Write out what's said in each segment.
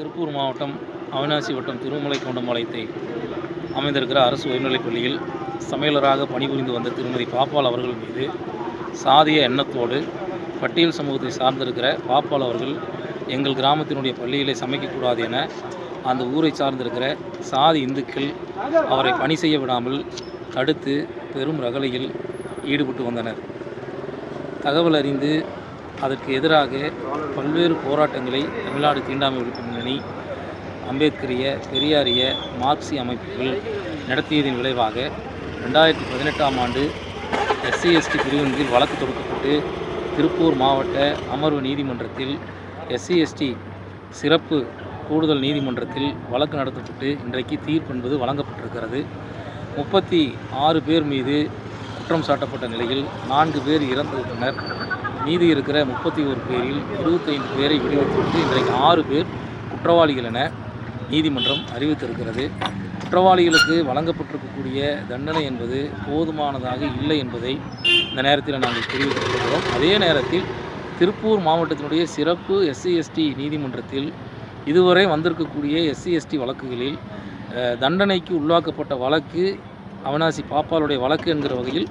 திருப்பூர் மாவட்டம் அவினாசி வட்டம் திருமலை கொண்டம்பாளையத்தை அமைந்திருக்கிற அரசு உயர்நிலைப் பள்ளியில் சமையலராக பணிபுரிந்து வந்த திருமதி பாப்பாள் அவர்கள் மீது சாதிய எண்ணத்தோடு பட்டியல் சமூகத்தை சார்ந்திருக்கிற பாப்பாள் அவர்கள் எங்கள் கிராமத்தினுடைய பள்ளியிலே சமைக்கக்கூடாது என அந்த ஊரை சார்ந்திருக்கிற சாதி இந்துக்கள் அவரை பணி செய்ய விடாமல் தடுத்து பெரும் ரகளையில் ஈடுபட்டு வந்தனர். தகவல் அறிந்து அதற்கு எதிராக பல்வேறு போராட்டங்களை தமிழ்நாடு தீண்டாமை ஒழிப்பு முன்னணி அம்பேத்கரிய பெரியாரிய மார்க்சிய அமைப்புகள் நடத்தியதன் விளைவாக ரெண்டாயிரத்தி பதினெட்டாம் ஆண்டு எஸ்சி எஸ்டி பிரிவின் கீழ் வழக்கு தொடுக்கப்பட்டு திருப்பூர் மாவட்ட அமர்வு நீதிமன்றத்தில் எஸ்சி எஸ்டி சிறப்பு கூடுதல் நீதிமன்றத்தில் வழக்கு நடத்தப்பட்டு இன்றைக்கு தீர்ப்பு என்பது வழங்கப்பட்டிருக்கிறது. முப்பத்தி ஆறு பேர் மீது குற்றம் சாட்டப்பட்ட நிலையில் நான்கு பேர் இறந்துவிட்டனர். மீதி இருக்கிற முப்பத்தி ஒரு பேரில் இருபத்தைந்து பேரை விடுவித்துவிட்டு இன்றைக்கு ஆறு பேர் குற்றவாளிகள் என நீதிமன்றம் அறிவித்திருக்கிறது. குற்றவாளிகளுக்கு வழங்கப்பட்டிருக்கக்கூடிய தண்டனை என்பது போதுமானதாக இல்லை என்பதை இந்த நேரத்தில் நாங்கள் தெரிவித்துக் அதே நேரத்தில் திருப்பூர் மாவட்டத்தினுடைய சிறப்பு எஸ்சி எஸ்டி நீதிமன்றத்தில் இதுவரை வந்திருக்கக்கூடிய எஸ்சி எஸ்டி வழக்குகளில் தண்டனைக்கு உள்ளாக்கப்பட்ட வழக்கு அவினாசி பாப்பாளுடைய வழக்கு என்கிற வகையில்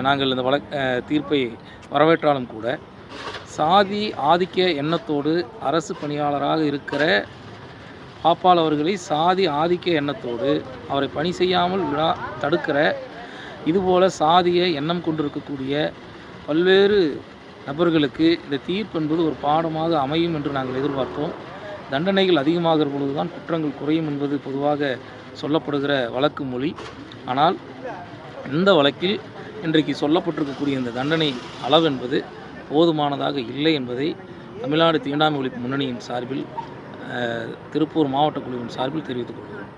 நாங்கள் இந்த வழக் தீர்ப்பை வரவேற்றாலும் கூட சாதி ஆதிக்க எண்ணத்தோடு அரசு பணியாளராக இருக்கிற பாப்பாளவர்களை சாதி ஆதிக்க எண்ணத்தோடு அவரை பணி செய்யாமல் விடா தடுக்கிற இதுபோல் சாதிய எண்ணம் கொண்டிருக்கக்கூடிய பல்வேறு நபர்களுக்கு இந்த தீர்ப்பு என்பது ஒரு பாடமாக அமையும் என்று நாங்கள் எதிர்பார்த்தோம். தண்டனைகள் அதிகமாகிற பொழுதுதான் குற்றங்கள் குறையும் என்பது பொதுவாக சொல்லப்படுகிற வழக்கு மொழி. ஆனால் இந்த வழக்கில் இன்றைக்கு சொல்லப்பட்டிருக்கக்கூடிய இந்த தண்டனை அளவு என்பது போதுமானதாக இல்லை என்பதை தமிழ்நாடு தீண்டாமை ஒழிப்பு முன்னணியின் சார்பில் திருப்பூர் மாவட்ட குழுவின் சார்பில் தெரிவித்துக் கொள்கிறோம்.